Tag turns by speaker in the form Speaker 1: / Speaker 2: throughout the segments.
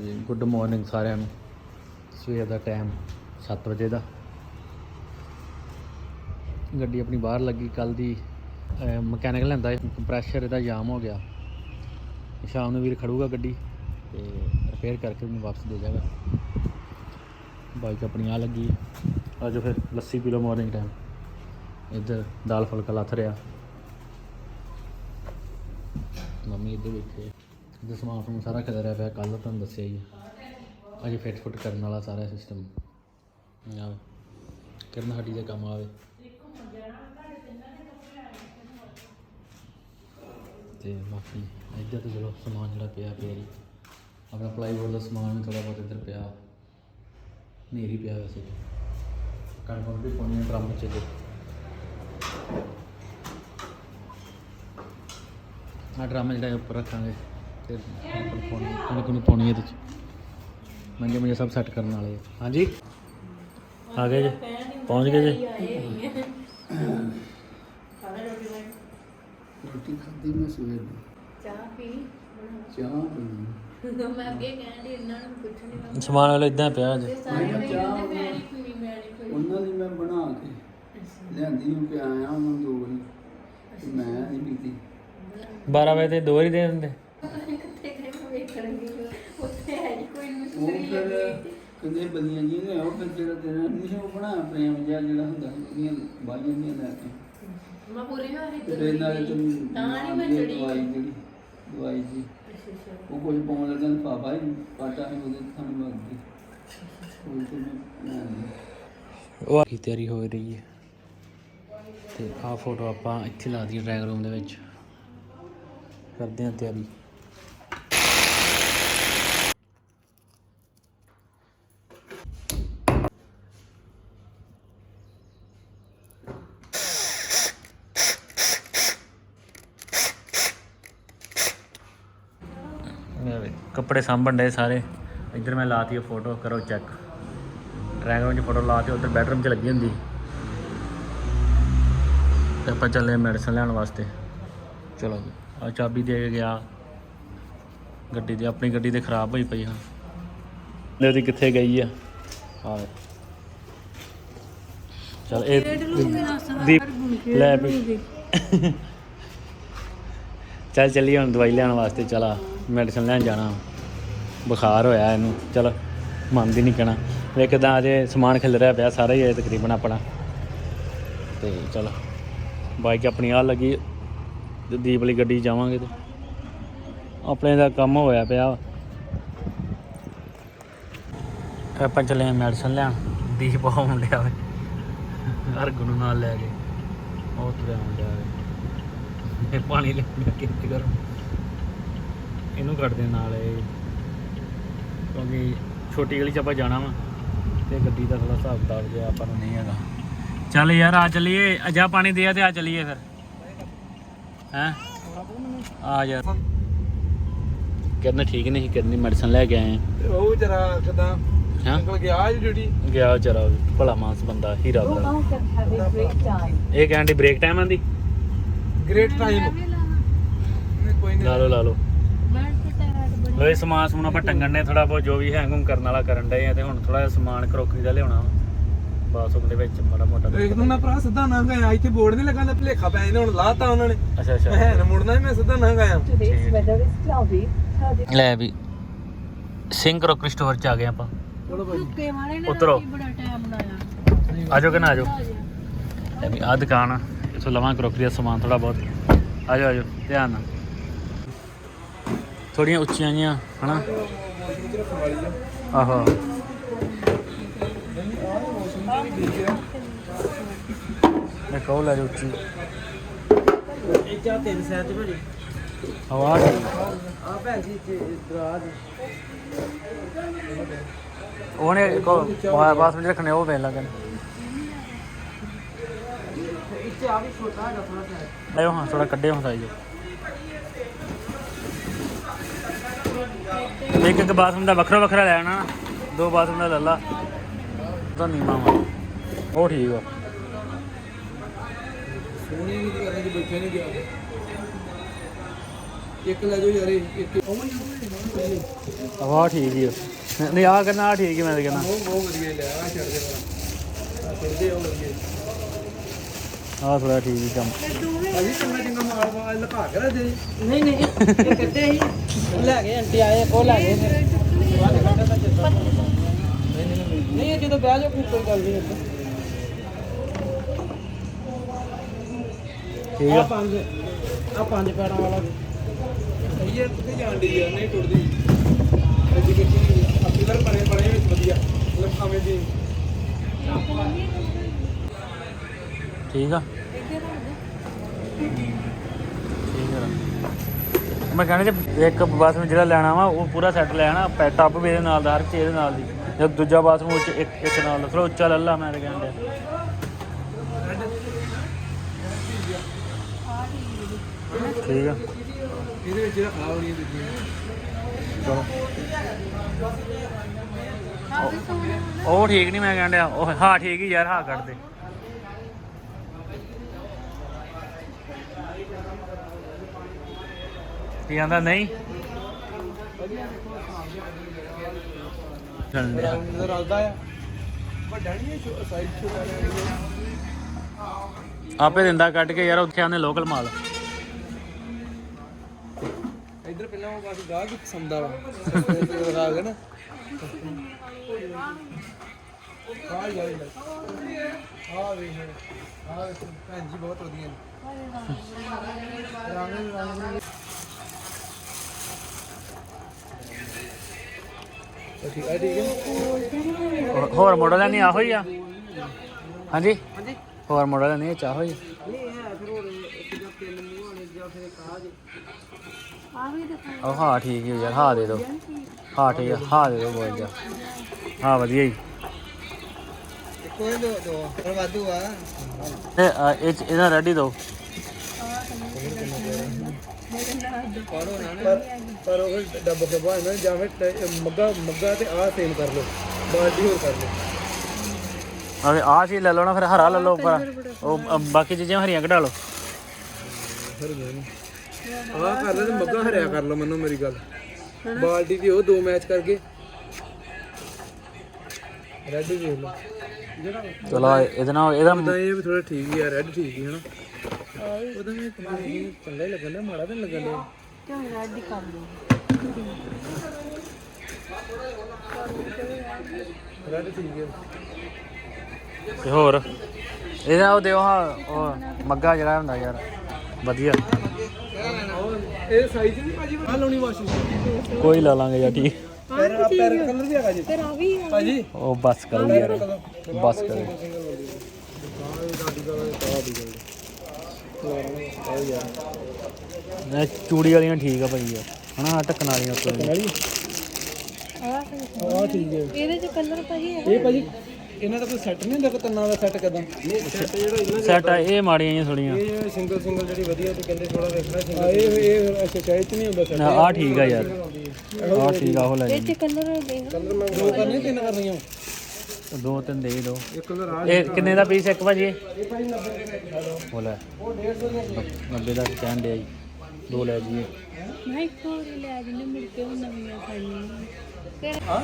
Speaker 1: ਜੀ good morning ਸਾਰਿਆਂ ਨੂੰ। ਸਵੇਰ ਦਾ ਟਾਈਮ 7 ਵਜੇ ਦਾ। ਗੱਡੀ ਆਪਣੀ ਬਾਹਰ ਲੱਗੀ ਕੱਲ ਦੀ ਮਕੈਨਿਕ ਲੈਂਦਾ ਕੰਪਰੈਸ਼ਰ ਇਹਦਾ ਜਾਮ ਹੋ ਗਿਆ। ਸ਼ਾਮ ਨੂੰ ਵੀਰ ਖੜੂਗਾ ਗੱਡੀ, ਤੇ ਰਿਪੇਅਰ ਕਰਕੇ ਮੈਨੂੰ ਵਾਪਸ ਦੇ ਜਾਏਗਾ ਬਾਈਕ ਆਪਣੀ ਆ ਲੱਗੀ। ਅੱਜ ਫਿਰ, ਲੱਸੀ ਪੀ ਲਓ ਮਾਰਨਿੰਗ ਟਾਈਮ ਇੱਧਰ ਦਾਲ ਫੁਲਕਾ ਲੱਥ ਰਿਹਾ। ਮੰਮੀ ਇੱਧਰ ਬੈਠੇ ਇੱਧਰ ਸਮਾਨ ਸਮੂਨ ਸਾਰਾ ਖਿਲਰਿਆ ਪਿਆ ਕੱਲ ਤੁਹਾਨੂੰ ਦੱਸਿਆ ਹੀ ਹੈ। ਅਜੇ ਫਿੱਟ ਫੁੱਟ ਕਰਨ ਵਾਲਾ ਸਾਰਾ ਸਿਸਟਮ ਆ ਕਰਨ ਸਾਡੀ ਦਾ ਕੰਮ ਆਵੇ ਤੇ ਬਾਕੀ ਇੱਧਰ ਤਾਂ ਚਲੋ ਸਮਾਨ ਜਿਹੜਾ ਪਿਆ ਪਿਆ ਜੀ। ਆਪਣਾ ਪਲਾਈਵੁੱਡ ਦਾ ਸਮਾਨ ਵੀ ਥੋੜਾ ਬਹੁਤ ਇੱਧਰ ਪਿਆ। ਨੇਰੀ ਪਿਆ ਵੈਸੇ ਕਣਕ ਵੀ ਪਾਉਣੀ ਡਰਮ ਚ ਜੇ ਆ ਡਰਮ ਜਿਹੜਾ ਉੱਪਰ ਰੱਖਾਂਗੇ। ਤੇ ਪਾਉਣੀ ਕਣਕ ਨੂੰ ਪਾਉਣੀ ਇਹਦੇ ਚ ਮੰਜੇ ਮੰਜੇ ਸਭ ਸੈੱਟ ਕਰਨ ਵਾਲੇ ਆ। ਹਾਂਜੀ? ਆ ਗਏ ਜੀ। ਪਹੁੰਚ ਗਏ ਜੀ।
Speaker 2: ਰੋਟੀ ਖਾਧੀ ਮੈਂ ਸਵੇਰ ਦੀ।
Speaker 3: ਚਾਹ ਪੀ।
Speaker 2: ਚਾਹ ਪੀਣੀ
Speaker 3: ਮੈਂ ਅੱਗੇ ਕਹਿੰਦੀ ਇਹਨਾਂ ਨੂੰ ਪੁੱਛਣੀ ਮੈਂ
Speaker 1: ਸਮਾਨ ਵਾਲੇ ਇਦਾਂ ਪਿਆ
Speaker 3: ਤੇ ਸਾਰੇ
Speaker 2: ਮੈਂ
Speaker 3: ਕਹਿੰਦੇ
Speaker 2: ਚਾਹ
Speaker 3: ਮੈਂ ਨਹੀਂ ਪੀਣੀ ਮੈਂ ਨਹੀਂ ਪੀਣੀ
Speaker 2: ਉਹਨਾਂ ਦੀ ਮੈਂ ਬਣਾ ਕੇ ਲਿਆਂਦੀ ਨੂੰ ਪਿਆ ਆਇਆ ਉਹਨਾਂ ਦੋ ਵਾਰੀ। ਤੇ ਮੈਂ ਨਹੀਂ ਪੀਤੀ।
Speaker 1: 12 ਵਜੇ ਤੇ ਦੋ ਵਾਰੀ ਦੇ ਦਿੰਦੇ।
Speaker 2: ਉਹ
Speaker 3: ਮੁਸਕਰੀ
Speaker 2: ਫਿਰ ਕਦੇ ਬਲੀਆਂ ਜੀ ਨੇ ਉਹ ਫਿਰ ਜਿਹੜਾ ਤੇਰਾ ਨਹੀਂ ਉਹ ਬਣਾ ਪ੍ਰੇਮ ਜਿਹਾ ਜਿਹੜਾ ਹੁੰਦਾ ਉਹਦੀਆਂ ਬਾਲੀਆਂ ਦੀਆਂ ਲੈ ਕੇ।
Speaker 3: ਮੈਂ ਪੂਰੀ ਹੋ ਰਹੀ
Speaker 2: ਤੇ ਫਿਰ ਨਾਲ ਤੂੰ
Speaker 3: ਤਾਂ ਨਹੀਂ ਮੈਂ
Speaker 2: ਦਵਾਈ
Speaker 3: ਚੜੀ।
Speaker 2: ਜਿਹੜੀ ਦਵਾਈ ਜੀ। ਉਹ ਕੁਝ ਪਾਉਣ ਲੱਗਾ ਤਾਂ ਪਾਪਾ ਹੀ ਪਾਟਾ ਹੀ ਉਹਦੇ ਥਾਂ ਲੱਗ ਗਈ ਕੋਈ ਤੇ ਮੈਂ ਲੈ ਲਈ।
Speaker 1: ਉਹ ਕੀ ਤਿਆਰੀ ਹੋ ਰਹੀ ਹੈ। ਤੇ ਆਹ ਫੋਟੋ ਆਪਾਂ ਇੱਥੇ ਲਾ ਦਈਏ ਡਰਾਇੰਗ ਰੂਮ ਦੇ ਵਿੱਚ। ਕਰਦੇ ਹਾਂ ਤਿਆਰੀ ਇਹ ਵੇ, ਕੱਪੜੇ ਸਾਂਭਣ ਦੇ ਸਾਰੇ। ਇੱਧਰ ਮੈਂ ਲਾਤੀ ਫੋਟੋ ਕਰੋ ਚੈੱਕ ਡਰਾਇੰਗ ਰੂਮ 'ਚ ਫੋਟੋ ਲਾਤੀ ਉੱਧਰ ਬੈਡਰੂਮ 'ਚ ਲੱਗੀ ਹੁੰਦੀ। ਤੇ ਆਪਾਂ ਚੱਲੇ ਮੈਡੀਸਨ ਲੈਣ ਵਾਸਤੇ। ਚਲੋ ਜੀ। ਆ ਚਾਬੀ ਦੇ ਕੇ ਗਿਆ। ਗੱਡੀ ਦੀ ਆਪਣੀ ਗੱਡੀ ਤੇ ਖਰਾਬ ਹੋਈ ਪਈ ਹਾਂ ਲੈ ਉਹਦੀ ਕਿੱਥੇ ਗਈ ਆ? ਆ ਚਲ ਇਹ ਦੀਪ ਲੈ ਵੀ। ਚੱਲ ਚੱਲੀਏ ਹੁਣ ਦਵਾਈ ਲੈਣ ਵਾਸਤੇ। ਚਲਾ ਮੈਡੀਸਨ ਲੈਣ ਜਾਣਾ। ਬੁਖਾਰ ਹੋਇਆ ਇਹਨੂੰ। ਚਲ ਮੰਨਦੀ ਨਹੀਂ ਕਹਿਣਾ। ਵੇਖਦਾ ਅਜੇ ਸਮਾਨ ਖਿਲ ਰਿਹਾ ਪਿਆ ਸਾਰਾ ਹੀ ਹੈ ਤਕਰੀਬਨ ਆਪਣਾ। ਤੇ ਚਲ, ਬਾਈਕ ਆਪਣੀ ਆ ਲੱਗੀ, ਤੇ ਦੀਪ ਵਾਲੀ ਗੱਡੀ ਜਾਵਾਂਗੇ ਤੇ। ਆਪਣੇ ਦਾ ਕੰਮ ਹੋਇਆ ਪਿਆ। ਆਪਾਂ ਚੱਲੇ ਮੈਡੀਸਨ ਲੈਣ। ਦੀਪ ਆਉਣ ਡਿਆ ਵੇ। ਹਰ ਗੁਰੂ ਨਾਲ ਲੈ ਕੇ। ਉਹ ਤੁਰਿਆ ਆਉਣ ਡਿਆ ਵੇ ਪਾਣੀ ਲੈ ਕੇ ਕਿੱਥੇ ਕਰ ਇਹਨੂੰ ਕੱਢਦੇ ਨਾਲ ਇਹ। ਕਿਉਂਕਿ ਛੋਟੀ ਗਲੀ 'ਚ ਆਪਾਂ ਜਾਣਾ ਵਾ ਤੇ ਗੱਡੀ ਦਾ ਥੋੜਾ ਹਿਸਾਬ ਕਿਤਾਬ ਜਿਹਾ ਆਪਾਂ ਨੂੰ ਨਹੀਂ ਹੈਗਾ। ਚੱਲ ਯਾਰ ਆ ਚਲੀਏ ਅਜਾ ਪਾਣੀ ਦੇ ਆ ਤੇ ਆ ਚਲੀਏ ਫਿਰ। ਹੈਂ? ਆ ਯਾਰ ਕਿਰਨ ਠੀਕ ਨਹੀਂ ਕਿਰਨ ਦੀ ਮੈਡੀਸਨ ਲੈ ਕੇ ਆਏ ਆ।
Speaker 2: ਉਹ ਜਰਾ ਕਦਾਂ?
Speaker 1: ਹਾਂ?
Speaker 2: ਨਿਕਲ ਗਿਆ ਜੀ ਡਿਊਟੀ
Speaker 1: ਗਿਆ ਵਿਚਾਰਾ ਭਲਾ ਮਾਨਸ ਬੰਦਾ ਹੀਰਾ ਦਾ
Speaker 3: have a great time.
Speaker 1: ਇਹ ਕਹਿੰਦੀ ਬ੍ਰੇਕ ਟਾਈਮ ਆਂਦੀ?
Speaker 2: ਗ੍ਰੇਟ ਟਾਈਮ ਕੋਈ
Speaker 1: ਲਾ ਲਓ ਲਾ ਲਓ। ਲੋਏ ਸਮਾਨ ਸਮੂਨ ਆਪਾਂ ਟੰਗਣ ਨੇ ਥੋੜਾ ਬਹੁਤ ਜੋ ਵੀ ਹੈਂਗ ਹੁੰਗ ਕਰਨ ਵਾਲਾ ਕਰਨ ਡਏ ਆ ਤੇ ਹੁਣ ਥੋੜਾ ਜਿਹਾ ਸਮਾਨ ਕਰੋਕਰੀ ਦਾ ਲਿਆਉਣਾ ਬਾਥਰੂਮ ਦੇ ਵਿੱਚ ਮਾੜਾ ਮੋਟਾ
Speaker 4: ਦੇਖ ਨੂੰ ਮੈਂ ਭਰਾ ਸਿੱਧਾ ਨਾ ਗਿਆ ਇੱਥੇ ਬੋਰਡ ਨਹੀਂ ਲੱਗਾ ਨਾ ਭਲੇਖਾ ਪੈ ਜਾਂਦਾ ਹੁਣ ਲਾਤਾ ਉਹਨਾਂ ਨੇ।
Speaker 1: ਅੱਛਾ ਅੱਛਾ।
Speaker 4: ਮੈਂ ਨਾ ਮੁੜਨਾ ਮੈਂ ਸਿੱਧਾ ਨਾ ਗਿਆ.
Speaker 1: ਲੈ ਵੀ ਸਿੰਘ ਕਰੋਕਰੀ ਸਟੋਰ ਚ ਆ ਗਏ ਆਪਾਂ।
Speaker 4: ਚਲੋ ਭਾਈ।
Speaker 3: ਕੇ ਮਾਰੇ ਨੇ
Speaker 1: ਉਤਰੋ।
Speaker 3: ਬੜਾ ਟਾਈਮ ਲਾਇਆ।
Speaker 1: ਆਜੋ ਕਿ ਨਾ ਆਜੋ ਲੈ ਵੀ ਆ ਦੁਕਾਨ ਆ। ਇਥੋਂ ਲਵਾਂ ਕਰੋਕਰੀ ਦਾ ਸਮਾਨ ਥੋੜਾ ਬਹੁਤ। ਆਜੋ ਆਜੋ ਧਿਆਨ ਨਾਲ। ਥੋੜੀਆਂ ਉੱਚੀਆਂ ਜੀਆਂ, ਹਨਾ? ਆਹੋ। ਮੈਂ ਕਹੋ ਲੈ ਉੱਚੀ।
Speaker 4: ਇਹ ਚਾ ਤਿੰਨ ਸੈਟ ਭਾਜੀ
Speaker 1: ਹਵਾ
Speaker 4: ਆ ਭੈਣ ਜੀ ਦਰਾਜ
Speaker 1: ਉਹਨੇ ਕੋ ਬਾਸ ਵਿੱਚ ਰੱਖਣੇ, ਉਹ ਵੇਖ ਲੱਗਣ
Speaker 4: ਇੱਥੇ ਆ ਵੀ ਛੋਟਾ ਹੈਗਾ ਥੋੜਾ ਸੈਟ
Speaker 1: ਆਇਓ ਹਾਂ ਥੋੜਾ ਕੱਢਿਓ ਹਾਂ ਸਾਈਜ਼। ਇੱਕ ਇੱਕ ਬਾਥਰੂਮ ਦਾ ਵੱਖਰਾ ਵੱਖਰਾ ਲੈਣਾ ਦੋ ਬਾਥਰੂਮ ਦਾ ਲੈ ਲਾ। ਤਾਂ ਨੀਮਾ ਵਾ। ਉਹ ਠੀਕ ਆ।
Speaker 4: ਸੋਹਣੀ ਨਹੀਂ ਕਰਨੇ ਚ ਬੈਠੇ ਨਹੀਂ ਗਿਆ ਇੱਕ ਲੈ ਜਾਓ ਯਾਰ ਇੱਕ
Speaker 1: ਆਹ ਠੀਕ ਹੀ ਆ। ਨਹੀਂ ਆ ਕਰਨਾ ਠੀਕ ਹੀ ਮੈਂ ਤਾਂ ਕਹਿੰਦਾ।
Speaker 4: ਬਹੁਤ ਬਹੁਤ ਵਧੀਆ ਲਿਆ ਆ ਛੱਡ ਦੇ ਬੜਾ ਛੱਡ ਦੇ ਉਹ ਵਧੀਆ।
Speaker 1: ਆਹ ਥੋੜਾ ਠੀਕ ਹੀ ਕੰਮ।
Speaker 4: ਭਾਜੀ ਚੰਗਾ ਚੰਗਾ ਮਾਲ ਮਾਲ ਲਗਾ ਕੇ ਰੱਖ ਦੇ।
Speaker 5: ਨਹੀਂ ਨਹੀਂ ਇਹ ਕੱਢੇ ਉਹ ਲੈ ਗਏ ਆਂਟੀ ਆਏ ਉਹ ਲੈ ਗਏ। ਫਿਰ ਨਹੀਂ ਇਹ ਜਦੋਂ ਵਿਆਹ ਜੋ ਕੋਈ ਗੱਲ ਨਹੀਂ
Speaker 1: ਠੀਕ
Speaker 5: ਆ।
Speaker 1: ਆ
Speaker 5: ਪੰਜ ਆ ਪੰਜ ਪੈਰਾਂ ਵਾਲਾ।
Speaker 4: ਸਹੀ ਹੈ ਕਿੱਥੇ ਆ? ਨਹੀਂ ਟੁੱਟਦੀ। ਅੱਜ ਕਿੱਥੇ ਆਪਣੀ ਵਾਰ ਬਣੇ ਬਣੇ ਵਿੱਚ ਵਧੀਆ। ਲਖਾਵੇਂ ਦੀ
Speaker 1: ਠੀਕ ਆ? ਠੀਕ ਆ। ਮੈਂ ਕਹਿੰਦਾ ਜੇ ਇੱਕ ਬਾਥਰੂਮ ਜਿਹੜਾ ਲੈਣਾ ਵਾ ਉਹ ਪੂਰਾ ਸੈੱਟ ਲੈਣਾ ਪੈ ਟੱਬ ਵੀ ਇਹਦੇ ਨਾਲ ਦਾ ਹਰ ਚੀਜ਼ ਇਹਦੇ ਨਾਲ ਦੀ। ਜਦ ਦੂਜਾ ਬਾਥਰੂਮ ਉੱਚ ਇੱਕ ਇੱਕ ਨਾਲ ਦਾ। ਥੋੜਾ ਉੱਚਾ ਲੈ ਲਾ ਮੈਂ ਤਾਂ ਕਹਿੰਦਾ ਠੀਕ ਆ।
Speaker 4: ਇਹਦੇ ਵਿੱਚ ਰੱਖਾ ਹੋਣੀ ਦੂਜੀ।
Speaker 1: ਚਲੋ। ਉਹ ਠੀਕ ਨਹੀਂ ਮੈਂ ਕਹਿੰਦਾ ਉਹ ਹਾਂ ਠੀਕ ਹੀ ਯਾਰ ਹਾਂ ਕੱਢ ਦੇ। ਕੀ ਆਂਦਾ ਨਹੀਂ? ਚੱਲ ਲਿਆ।
Speaker 4: ਰਲਦਾ ਆ ਵੱਡਾ ਨਹੀਂ ਹੈ ਸਾਈਜ਼ ਛੋਟਾ ਜਿਹਾ
Speaker 1: ਆਪੇ ਦਿੰਦਾ ਕੱਢ ਕੇ ਯਾਰ ਉੱਥੇ ਆਨੇ ਲੋਕਲ ਮਾਲ।
Speaker 4: ਇੱਧਰ ਪਹਿਲਾਂ ਉਹ ਕਾਫੀ ਗਾਹ ਕੀ ਕਿਸਮ ਦਾ ਵਾ ਤੇ ਲਗਾ ਕੇ ਨਾ। ਆ ਯਾਰ ਆ ਵੇ ਆ ਵੇ ਭੈਣ ਜੀ ਬਹੁਤ ਵਧੀਆ ਨੇ। ਰੰਗ ਰੰਗ ਠੀਕ ਆ ਠੀਕ ਹੈ
Speaker 1: ਹੋਰ- ਹੋਰ ਮਾਡਲ ਨਹੀਂ ਆਹੋ ਹੀ ਆ? ਹਾਂਜੀ? ਹਾਂਜੀ। ਹੋਰ ਮਾਡਲ ਨਹੀਂ ਚਾਹੋ ਹੀ
Speaker 5: ਨਹੀਂ ਹੈ ਫਿਰ ਹੋਰ ਇੱਕ ਜਾਂ ਤਿੰਨ ਮੂੰਹ ਵਾਲੇ ਜਾਂ ਫਿਰ ਜੇ
Speaker 3: ਦਿਖਾ
Speaker 1: ਉਹ ਹਾਂ ਠੀਕ ਹੀ ਯਾਰ ਹਾਂ ਦੇ ਦੋ। ਹਾਂ ਠੀਕ ਆ ਹਾਂ ਦੇ ਦੋ ਬੋਲ ਜਾ। ਹਾਂ ਵਧੀਆ ਹੀ
Speaker 5: ਕੋਈ ਦੋ ਦੋ ਪਰ ਵਾਧੂ ਆ।
Speaker 1: ਤੇ ਅ, ਇਹ 'ਚ ਇਹਦਾ ਰੈਡੀ ਦੋ
Speaker 5: ਪੜੋ ਨਾ
Speaker 4: ਪਰ ਪਰ ਉਹ ਡੱਬ ਡੱਬਾ ਹੈ ਨਾ ਜਾਂ ਫਿਰ ਟ- ਮੱਗਾ ਮੱਗਾ ਤੇ ਆਹ ਸੇਮ ਕਰ ਲਓ। ਬਾਲਟੀ ਹੋਰ ਕਰ ਲਓ।
Speaker 1: ਅਰੇ ਆਹ ਚੀਜ਼ ਲੈ ਲਓ ਨਾ ਫਿਰ ਹਰਾ ਲੈ ਲਓ ਉੱਪਰ। ਉਹ ਬਾਕੀ ਚੀਜ਼ਾਂ ਹਰੀਆਂ ਕਢਾ ਲਓ।
Speaker 4: ਆਹ ਕਰ ਲਓ ਤੇ ਮੱਗਾ ਹਰਿਆ ਕਰ ਲਓ ਮੈਨੂੰ ਮੇਰੀ ਗੱਲ। ਬਾਲਟੀ ਦੀ ਉਹ ਦੋ ਮੈਚ ਕਰਕੇ। ਰੈੱਡ ਵੇਖ ਲਓ। ਜਿਹੜਾ
Speaker 1: ਚਲੋ ਇਹਦੇ ਨਾਲ ਇਹਦਾ
Speaker 4: ਤਾਂ ਇਹ ਵੀ ਥੋੜਾ ਠੀਕ ਹੀ ਆ ਰੈੱਡ ਠੀਕ ਹੀ ਹਨਾ। ਉਹਦਾ ਵੀ ਚੰਗਾ ਹੀ ਲੱਗਣ ਮਾੜਾ ਤਾਂ ਨੀ ਲੱਗਣ ਡਿਆ।
Speaker 3: ਕਿਉਂ ਰੈਡੀ ਕਰ ਲਈ
Speaker 4: ਰੈੱਡ ਠੀਕ ਹੈ।
Speaker 1: ਤੇ ਹੋਰ? ਇਹਦਾ ਉਹ ਦਿਓ ਹਾਂ ਉਹ ਮੱਗਾ ਜਿਹੜਾ ਹੁੰਦਾ ਯਾਰ ਵਧੀਆ।
Speaker 4: ਇਹ ਸਾਈਜ਼ ਨਹੀਂ ਭਾਜੀ ਆ ਲਾਉਣੀ ਵਾਸ਼ਿੰਗ
Speaker 1: ਕੋਈ ਲਾ ਲਾਂਗੇ ਯਾਰ ਠੀਕ
Speaker 4: ਪੈਰ ਆ ਪੈਰ ਕਲਰ ਵੀ ਹੈਗਾ ਜੀ।
Speaker 3: ਫਿਰ ਆ ਵੀ
Speaker 4: ਭਾਜੀ।
Speaker 1: ਉਹ ਬਸ ਕਰੋ ਯਾਰ। ਬਸ ਕਰੋ ਨਾ ਚੂੜੀ ਵਾਲੀਆਂ ਠੀਕ ਆ ਭਾਈ ਯਾਰ ਹਨਾ ਆਹ ਢੱਕਣ ਵਾਲੀਆਂ ਉੱਤੇ
Speaker 3: ਆ
Speaker 4: ਆ ਠੀਕ ਹੈ।
Speaker 3: ਇਹਦੇ ਚ ਕਲਰ ਭਾਜੀ ਹੈ
Speaker 4: ਇਹ ਭਾਜੀ ਇਹਨਾਂ ਦਾ ਕੋਈ ਸੈੱਟ ਨਹੀਂ ਹੁੰਦਾ ਕਿ ਤੰਨਾ ਦਾ ਸੈੱਟ ਕਦਾਂ? ਨਹੀਂ ਸੈੱਟ ਜਿਹੜਾ ਇਹਨਾਂ
Speaker 1: ਸੈਟ ਇਹ ਮਾੜੀਆਂ ਜਿਹੀਆਂ ਥੋੜੀਆਂ
Speaker 4: ਇਹ ਸਿੰਗਲ ਸਿੰਗਲ ਜਿਹੜੀ ਵਧੀਆ ਤੇ ਕਹਿੰਦੇ ਥੋੜਾ ਵੇਖਣਾ ਸਿੰਗਲ ਇਹ ਇਹ ਅੱਛਾ ਚਾਹੇ ਨਹੀਂ ਹੁੰਦਾ ਸੈੱਟ
Speaker 1: ਆ ਠੀਕ ਆ ਯਾਰ। ਆ ਠੀਕ ਆ ਉਹ ਲੈ
Speaker 3: ਇਹ ਚ ਕਲਰ ਦੇਖ।
Speaker 4: ਕਲਰ ਮੈਂ ਦੋ ਕਰਨੇ ਤਿੰਨ ਕਰਨੀਆਂ।
Speaker 1: ਜੀ। ਦੋ ਤਿੰਨ ਦੇ ਹੀ ਦੋ।
Speaker 4: ਇੱਕ ਕਲਰ ਆ
Speaker 1: ਇਹ ਕਿੰਨੇ ਦਾ ਪੀਸ ਇੱਕ ਭਾਜੀ? ਇਹ?
Speaker 4: ਇਹ ਭਾਜੀ 90
Speaker 1: ਉਹ ਲੈ। 90 ਦਾ ਕਹਿਣ ਡਿਆ ਜੀ। ਦੋ ਲੈ ਜੀਏ
Speaker 3: ਮੈਂ ਇੱਕ ਹੋਰ ਲੈ ਜਿੰਨੇ ਮੁੜ ਕੇ ਉਹ ਨਵੀਆਂ ਖਾਣੀਆਂ ਕਿਹੜਾ
Speaker 4: ਹਾਂ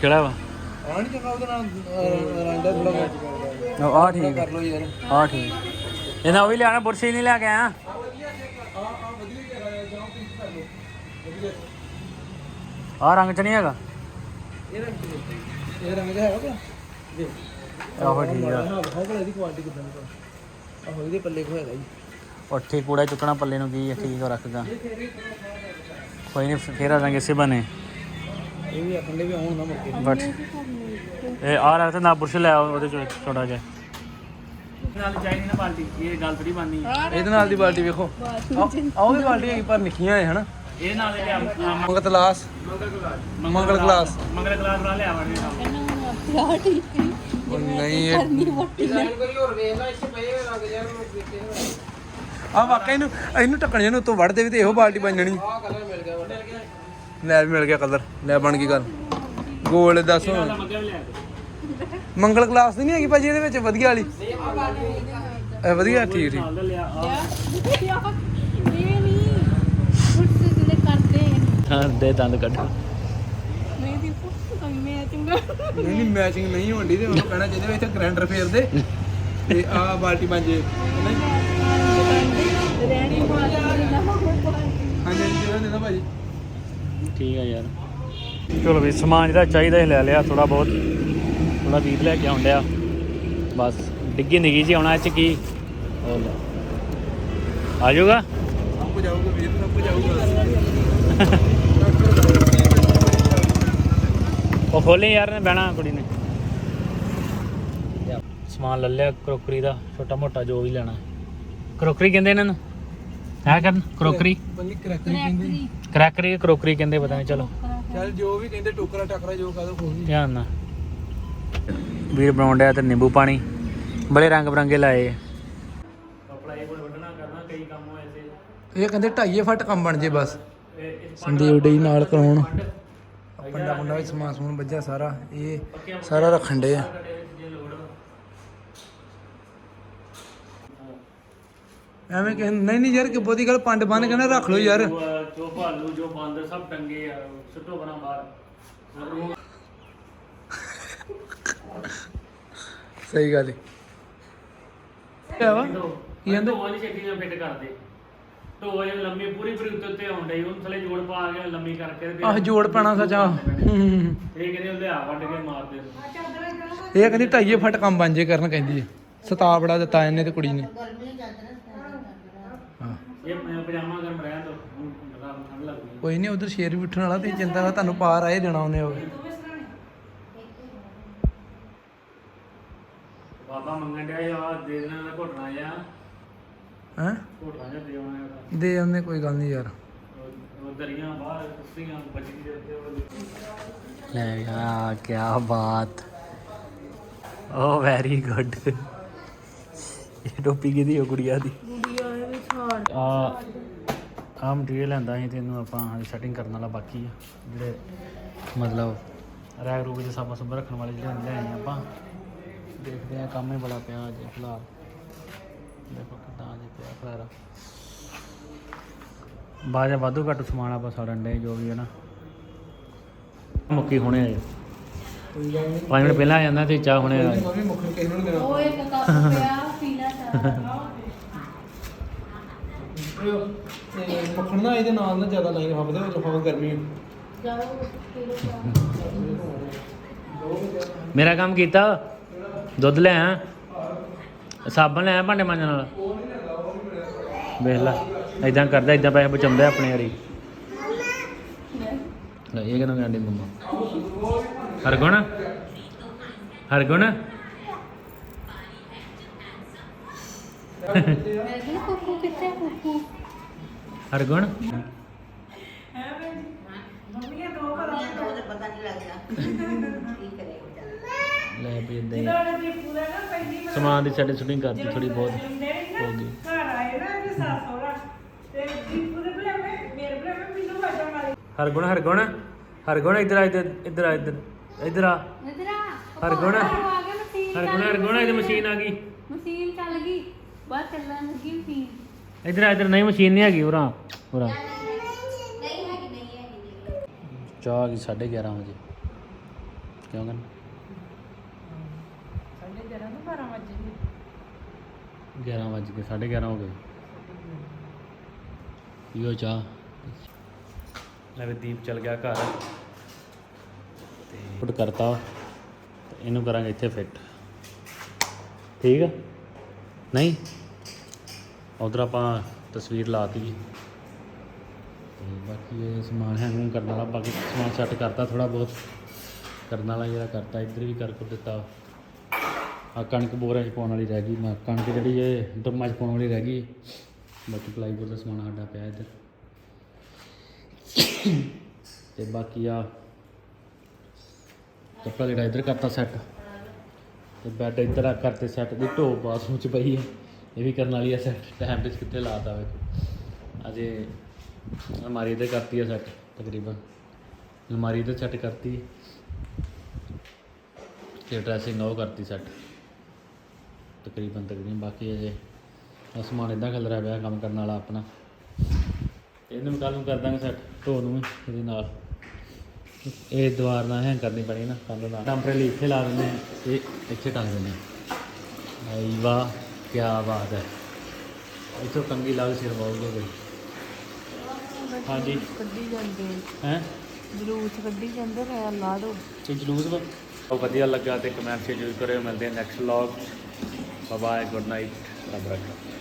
Speaker 1: ਕਿਹੜਾ ਵਾ
Speaker 4: ਆਣ ਜਗਾ ਉਹਦਾ ਨਾਮ ਰਾਂਡਾ ਥੋੜਾ ਮੈਚ
Speaker 1: ਆ ਆਹ ਠੀਕ ਆ
Speaker 4: ਕਰ ਲਓ ਯਾਰ
Speaker 1: ਆ ਠੀਕ ਇਹਨਾਂ ਉਹ ਵੀ ਲਿਆਣਾ ਬੁਰਸ਼ੀ ਨਹੀਂ ਲੈ ਕੇ ਆਇਆ ਆ ਰੰਗ ਚ ਨਹੀਂ ਹੈਗਾ
Speaker 4: ਇਹ ਰੰਗ ਇਹ ਰੰਗ ਦਾ ਹੈਗਾ ਭਲਾ ਜੀ
Speaker 1: ਆਹੋ ਠੀਕ ਆ
Speaker 4: ਹਾਂ ਹਾਂ ਭਲਾ ਇਹਦੀ ਕੁਆਲਿਟੀ ਕਿਦਾਂ ਦੀ ਆਹੋ ਇਹਦੇ ਪੱਲੇ ਕੋ ਹੈਗਾ ਜੀ
Speaker 1: ਉੱਥੇ ਕੂੜਾ ਚੁੱਕਣਾ ਪੱਲੇ ਨੂੰ ਕੀ ਆ ਠੀਕ ਆ ਰੱਖਦਾ? ਕੋਈ ਨਹੀਂ ਫੇਰ ਆ ਜਾਾਂਗੇ ਇਸੇ ਬਨੇ
Speaker 4: ਇਹ ਵੀ ਆਖਣ ਦੇ ਵੀ ਆਉਣ ਨਾ ਮੁੱਕੇ
Speaker 1: ਬਟ ਇਹ ਆ ਤੇ ਨਾ ਬੁਰਸ਼ ਲੈ ਆਓ ਉਹਦੇ ਚੋਂ ਛੋਟਾ ਜਿਹਾ। ਨਾਲ ਚਾਹੀਦੀ ਨਾ ਬਾਲਟੀ ਇਹ ਗੱਲ ਥੋੜੀ ਬਣਨੀ
Speaker 4: ਇਹਦੇ ਨਾਲ ਦੀ ਬਾਲਟੀ ਵੇਖੋ। ਆਹ ਵੀ ਬਾਲਟੀ ਹੈਗੀ ਪਰ ਨਿੱਕੀਆਂ ਹੈ ਹਨਾ?
Speaker 1: ਇਹ ਨਾਲ ਲਿਆ
Speaker 4: ਮੰਗਤ ਲਾਸ ਮੰਗਲ ਕਲਾਸ।
Speaker 1: ਮੰਗਲ ਕਲਾਸ। ਵਾਲਾ ਲਿਆ
Speaker 3: ਕਹਿੰਦਾ ਹੁਣ ਆ ਠੀਕ ਨਹੀਂ
Speaker 4: ਉਹ ਨਹੀਂ ਇਹ
Speaker 3: ਕਰਨੀ ਮੋਟੀ। ਹੈ
Speaker 4: ਆ ਵਾਕਈ ਇਹਨੂੰ ਇਹਨੂੰ ਢੱਕਣ ਜਿਹਨੂੰ ਉੱਤੋਂ ਵੜਦੇ ਵੀ ਤੇ ਇਹੋ ਬਾਲਟੀ ਬਣ ਜਾਣੀ ਲੈ ਵੀ ਮਿਲ ਗਿਆ ਕਲਰ ਲੈ ਬਣ ਗਈ ਗੱਲ। ਗੋਲ ਦੱਸ ਹੁਣ।
Speaker 1: ਮੰਗਲ
Speaker 4: ਕਲਾਸ ਦੀ ਨਹੀਂ ਹੈਗੀ ਭਾਜੀ ਇਹਦੇ ਵਿੱਚ? ਵਧੀਆ ਵਾਲੀ। ਇਹ ਵਧੀਆ ਠੀਕ ਠੀਕ।
Speaker 1: ਦਾ ਹਾਂ ਦੇ ਦੰਦ ਕੱਢ
Speaker 3: ਨਹੀਂ ਦੀਪੂ ਕੋਈ ਮੈਂ ਚੰਗਾ
Speaker 4: ਨਹੀਂ ਨਹੀਂ ਮੈਚਿੰਗ ਨਹੀਂ ਹੁੰਦੀ ਤੇ ਉਹਨੂੰ ਕਹਿਣਾ ਚਾਹੀਦਾ ਇੱਥੇ ਗ੍ਰੈਂਡਰ ਫੇਰ ਦੇ ਤੇ ਆ ਬਾਲਟੀ ਮਾਂਜੇ ਨਹੀਂ
Speaker 3: ਰਹਿਣੀ ਮਾਰ ਨਾ
Speaker 4: ਹਾਂਜੀ ਹਾਂਜੀ ਜਿਹੜਾ ਦੇਣਾ ਭਾਜੀ।
Speaker 1: ਠੀਕ ਆ ਯਾਰ। ਚਲੋ ਵੀ ਸਮਾਨ ਜਿਹੜਾ ਚਾਹੀਦਾ ਸੀ ਲੈ ਲਿਆ ਥੋੜਾ ਬਹੁਤ। ਥੋੜਾ ਵੀਰ ਲੈ ਕੇ ਆਉਣ ਡਿਆ। ਬਸ ਡਿੱਗੀ ਨਿੱਗੀ ਜੀ ਆਉਣਾ ਇਹ ਚ ਕੀ। ਆ ਜਾਊਗਾ?
Speaker 4: ਸਭ ਕੁਝ ਆਊਗਾ ਵੀਰ ਸਭ ਕੁਝ ਆਊਗਾ
Speaker 1: ਉਹ ਖੋਲੇ ਯਾਰ ਨੇ ਬਹਿਣਾ ਕੁੜੀ ਨੇ। ਸਮਾਨ ਲੈ ਲਿਆ ਕਰੋਕਰੀ ਦਾ ਛੋਟਾ ਮੋਟਾ ਜੋ ਵੀ ਲੈਣਾ। ਕਰੋਕਰੀ ਕਹਿੰਦੇ ਇਹਨਾਂ ਨੂੰ? ਹੈ ਕਰਨ? ਕਰੋਕਰੀ?
Speaker 4: ਬੰਦੀ ਕਹਿੰਦੇ।
Speaker 1: ਕਰੈਕਰੀ ਕਰੋਕਰੀ ਕਹਿੰਦੇ ਪਤਾ ਨਹੀਂ ਚਲੋ।
Speaker 4: ਚੱਲ ਜੋ ਵੀ ਕਹਿੰਦੇ ਟੋਕਰਾ ਟਾਕਰਾ ਜੋ ਕਹਦੋ ਕੋਈ
Speaker 1: ਧਿਆਨ ਨਾਲ। ਵੀਰ ਬਣਾਉਣ ਡਿਆ ਤੇ ਨਿੰਬੂ ਪਾਣੀ। ਬੜੇ ਰੰਗ ਬਰੰਗੇ ਲਾਏ। ਇਹ ਕੋਲ ਵੱਢਣਾ ਕਰਨਾ ਕਈ ਕੰਮ ਹੋਏ ਸੀ।
Speaker 4: ਇਹ ਕਹਿੰਦੇ ਢਾਈਏ ਫੱਟ ਕੰਮ ਬਣ ਜੇ ਬਸ। ਸੰਦੀਪ ਡੇ ਨਾਲ ਕਰਾਉਣ। ਪੰਡਾ ਪੰਡਾ ਵਿੱਚ ਸਮਾਨ ਸਮੂਨ ਵੱਜਿਆ ਸਾਰਾ। ਇਹ ਸਾਰਾ ਰੱਖਣ ਡੇ ਆ। ਐਵੇਂ ਕਿ ਨਹੀਂ ਨਹੀਂ ਯਾਰ ਕਿ ਬਹੁਤੀ ਗੱਲ ਪੰਡ ਬੰਨ ਕੇ ਨਾ ਰੱਖ ਲਓ ਯਾਰ।
Speaker 1: ਜੋ ਭਾਲੂ ਜੋ ਬਾਂਦਰ ਸਭ ਟੰਗੇ ਆ ਸੁੱਟੋ ਬਣਾ ਬਾਹਰ।
Speaker 4: ਸਹੀ ਗੱਲ ਹੈ ਕਿਆ ਵਾ?
Speaker 1: ਕੀ ਕਹਿੰਦੇ? ਢੋਆ ਨਹੀਂ ਛੇਤੀ ਨਾਲ ਫਿੱਟ ਕਰਦੇ। ਢੋਆ ਜਿਵੇਂ ਲੰਮੀ ਪੂਰੀ ਪੂਰੀ ਉੱਤੇ ਉੱਤੇ ਆਉਣ ਡਈ ਉਹਨੂੰ ਥੱਲੇ ਜੋੜ ਪਾ ਕੇ ਲੰਮੀ ਕਰਕੇ ਤੇ ਫਿਰ
Speaker 4: ਆਹ ਜੋੜ ਪੈਣਾ ਸੱਚਾ। ਹੂੰ।
Speaker 1: ਇਹ ਕਹਿੰਦੇ ਉਹ ਲਿਆ ਵੱਢ ਕੇ ਮਾਰਦੇ
Speaker 4: ਇਹ ਕਹਿੰਦੀ ਢਾਈਏ ਫੱਟ ਕੰਮ ਬਣ ਜੇ ਕਰਨ ਕਹਿੰਦੀ ਹੈ ਸਤਾ ਬੜਾ ਦਿੱਤਾ ਇਹਨੇ ਤੇ ਕੁੜੀ ਨੇ।
Speaker 1: ਇਹ ਮੈਂ ਪਜਾਮਾ ਗਰਮ ਰਹਿਣ ਦੋ ਰਾਤ ਠੰਡ ਲੱਗਦੀ
Speaker 4: ਕੋਈ ਨਹੀਂ ਉਧਰ ਸ਼ੇਰ ਵੀ ਉੱਠਣ ਵਾਲਾ ਤੁਸੀਂ ਚਿੰਤਾ ਨਾ ਤੁਹਾਨੂੰ ਪਾਰ ਆਏ ਦੇਣਾ ਉਹਨੇ ਉਹ।
Speaker 1: ਬਾਬਾ ਮੰਗਣ ਡਿਆ ਯਾ ਦੇ ਦੇਣਾ ਦਾ ਘੋਟਣਾ ਜਾਂ
Speaker 4: ਹੈ?
Speaker 1: ਘੋਟਣਾ ਜਾਂ ਦੇ ਆਉਣਾ ਇਹਦਾ।
Speaker 4: ਦੇ ਉਹਨੇ ਕੋਈ ਗੱਲ ਨਹੀਂ ਯਾਰ।
Speaker 1: ਉਹ- ਉਹ ਦਰੀਆਂ ਬਾਹਰ ਕੁੱਤੀਆਂ ਬੱਜੀ ਦੇ ਉੱਤੇ ਲੈ ਯਾ ਕੀ ਬਾਤ। ਓ ਵੈਰੀ ਗੁੱਡ ਇਹ ਟੋਪੀ ਕਿਹਦੀ ਹੋ ਗੁੜੀਆ ਦੀ? ਆ ਆ ਮਟੀਰੀਅਲ ਲੈਂਦਾ ਸੀ ਤੈਨੂੰ ਆਪਾਂ ਸੈਟਿੰਗ ਕਰਨ ਵਾਲਾ ਬਾਕੀ ਆ ਜਿਹੜੇ ਮਤਲਬ ਰੈਗ ਰੂਗ ਦੇ ਸਾਬਾ ਸੁਬਾ ਰੱਖਣ ਵਾਲੇ ਜਿਹੜੇ ਲੈ ਆਏ ਆਪਾਂ ਦੇਖਦੇ ਆ ਕੰਮ ਹੀ ਬੜਾ ਪਿਆ ਅਜੇ ਫਿਲਹਾਲ। ਦੇਖੋ ਕਿੱਦਾਂ ਅਜੇ ਪਿਆ ਖਲਾਰਾ। ਬਾਜਾ ਵਾਧੂ ਘੱਟ ਸਮਾਨ ਆਪਾਂ ਸਾੜਨ ਦੇ ਜੋ ਵੀ ਹੈ ਨਾ। ਮੁੱਕੀ ਹੁਣੇ
Speaker 4: ਨਹੀਂ।
Speaker 1: ਪੰਜ ਮਿੰਟ ਪਹਿਲਾਂ ਆ ਜਾਂਦਾ ਤੇ ਚਾਹ ਹੁਣੇ ਆ।
Speaker 4: ਮੈਂ ਵੀ ਮੁੱਖ ਕਿਸੇ ਨੂੰ ਨੀ ਦੇਣਾ।
Speaker 3: ਉਹ ਇੱਕ ਕੱਪ ਪਿਆ ਪੀਣਾ ਚਾਹ।
Speaker 4: ਤੇ ਮੱਖਣ ਨਾ ਇਹਦੇ ਨਾਲ ਨਾ ਜ਼ਿਆਦਾ ਲਾਈਨ ਫੱਬਦੇ ਉਹ ਲਫਾਫਾ ਗਰਮੀ
Speaker 3: ਜਾਓ ਕਿਲੋ
Speaker 1: ਮੇਰਾ ਕੰਮ ਕੀਤਾ। ਦੁੱਧ ਲੈ ਆ ਸਾਬਣ ਲੈ ਆ ਭਾਂਡੇ ਮਾਂਜਣ ਵਾਲਾ। ਵੇਖ ਲੈ ਇਦਾਂ ਕਰਦਾ ਇਦਾਂ ਪੈਸੇ ਬਚਾਉਂਦਾ ਆਪਣੇ ਯਾਰੀ ਲੈ ਇਹ ਕਿਹਨੂੰ ਕਹਿੰਦੀ ਮੰਮਾ? ਹਰਗੁਣ? ਹਰਗੁਣ
Speaker 3: ਮੈਂ ਕਿਹਾ ਕੁੱਕੂ ਕਿੱਥੇ ਕੁੱਕੂ
Speaker 1: ਹਰਗੁਣ ਲੈ ਵੀ ਇਦਾਂ ਹੀ। ਸਮਾਨ ਦੀ ਸੈਟਿੰਗ ਸ਼ੂਟਿੰਗ ਕਰਦੀ ਥੋੜੀ ਬਹੁਤ ਹੋ ਗਈ। ਹਰਗੁਣ ਹਰਗੁਣ ਹਰਗੁਣ ਇੱਧਰ ਆ ਇੱਧਰ ਇੱਧਰ ਆ ਇੱਧਰ ਇੱਧਰ ਆ।
Speaker 3: ਇਧਰ ਆ।
Speaker 1: ਹਰਗੁਣ ਹਰਗੁਣ ਹਰਗੁਣ ਇਹਦੀ ਮਸ਼ੀਨ ਆ ਗਈ।
Speaker 3: ਮਸ਼ੀਨ ਗਈ ਲੱਗੀ ਮਸ਼ੀਨ
Speaker 1: ਇੱਧਰ ਆ ਇੱਧਰ ਨਹੀਂ ਮਸ਼ੀਨ ਨਹੀਂ ਹੈਗੀ ਉਰਾਂ ਉਰਾਂ। ਚਾਹ ਕੀ 11:30 ਵਜੇ। ਕਿਉਂ ਕਰਨ
Speaker 3: ਸਾਡੇ ਜਰਾ ਨੂੰ 12 ਵਜੇ
Speaker 1: 11 ਵਜ ਕੇ 11:30 ਹੋ ਗਏ। ਪੀਓ ਚਾਹ। ਲੈ ਵੀ ਦੀਪ ਚਲ ਗਿਆ ਘਰ। ਤੇ ਫੁੱਟ ਕਰਤਾ। ਇਹਨੂੰ ਕਰਾਂਗੇ ਇੱਥੇ ਫਿੱਟ ਠੀਕ ਆ? ਨਹੀਂ? ਉਧਰ ਆਪਾਂ ਤਸਵੀਰ ਲਾਤੀ ਤੇ। ਬਾਕੀ ਇਹ ਸਮਾਨ ਹੈਂਗ ਕਰਨ ਵਾਲਾ, ਬਾਕੀ ਸਮਾਨ ਸੈੱਟ ਕਰਤਾ ਥੋੜਾ ਬਹੁਤ। ਕਰਨ ਵਾਲਾ ਜਿਹੜਾ ਕਰਤਾ, ਇੱਧਰ ਵੀ ਕਰ ਕੁ ਦਿੱਤਾ। ਆ ਕਣਕ ਬੋਰਾਂ 'ਚ ਪਾਉਣ ਵਾਲੀ ਰਹਿ ਗਈ। ਮੈਂ ਕਣਕ ਜਿਹੜੀ ਇਹ ਡਰਮਾਂ 'ਚ ਪਾਉਣ ਵਾਲੀ ਰਹਿ ਗਈ। ਬਾਕੀ ਪਲਾਈਬੋਰਡ ਦਾ ਸਮਾਨ ਸਾਡਾ ਪਿਆ ਇੱਧਰ। ਤੇ ਬਾਕੀ ਆ ਕੱਪੜਾ ਜਿਹੜਾ ਇੱਧਰ ਕਰਤਾ ਸੈੱਟ ਤੇ ਬੈੱਡ ਇੱਧਰ ਆ ਕਰਤੇ ਸੈੱਟ ਦੀ ਢੋ ਬਾਥਰੂਮ 'ਚ ਪਈ ਹੈ ਇਹ ਵੀ ਕਰਨ ਵਾਲੀ ਆ ਸੈੱਟ ਟਾਈਮ ਵਿੱਚ ਕਿੱਥੇ ਲਾਤਾ ਵੇਖੋ ਅਜੇ ਅਲਮਾਰੀ ਇੱਧਰ ਕਰਤੀ ਆ ਸੈੱਟ ਤਕਰੀਬਨ। ਅਲਮਾਰੀ ਇੱਧਰ ਸੈੱਟ ਕਰਤੀ। ਤੇ ਡਰੈਸਿੰਗ ਉਹ ਕਰਤੀ ਸੈੱਟ ਤਕਰੀਬਨ ਤਕਰੀਬਨ ਬਾਕੀ ਅਜੇ ਆਹ ਸਮਾਨ ਇਦਾਂ ਖਿਲਰਿਆ ਪਿਆ ਕੰਮ ਕਰਨ ਵਾਲਾ ਆਪਣਾ। ਇਹਨੂੰ ਕੱਲ ਨੂੰ ਕਰ ਦਾਂਗੇ ਸੈੱਟ ਢੋ ਨੂੰ ਇਹਦੇ ਨਾਲ। ਇਹ ਦੀਵਾਰ ਨਾਲ ਹੈਂ ਕਰਨੀ ਪੈਣੀ ਨਾ ਕੰਧ ਨਾਲ। ਟੈਂਪਰੇਰੀ ਇੱਥੇ ਲਾ ਦਿੰਦੇ ਇਹ ਇੱਥੇ ਟੰਗ ਦਿੰਦੇ। ਆਈ ਵਾਹ। ਕੀ ਬਾਤ ਹੈ। ਇੱਥੋਂ ਕੰਗੀ ਲਾ ਕੇ ਸਿਰ ਵਾਉਗੇ ਕੋਈ। ਹਾਂਜੀ।
Speaker 3: ਕੱਢੀ ਜਾਂਦੇ
Speaker 1: ਹੈ?
Speaker 3: ਜਲੂਸ ਕੱਢੀ ਜਾਂਦੇ ਮੈਂ ਲਾ ਦੋ।
Speaker 1: ਤੇ ਜਲੂਸ ਵਾ? ਉਹ ਵਧੀਆ ਲੱਗਾ ਤੇ ਕਮੈਂਟ ਜ਼ਰੂਰ ਕਰਿਓ। ਮਿਲਦੇ ਹਾਂ next vlog bye good night ਰੱਬ ਰੱਖਾ।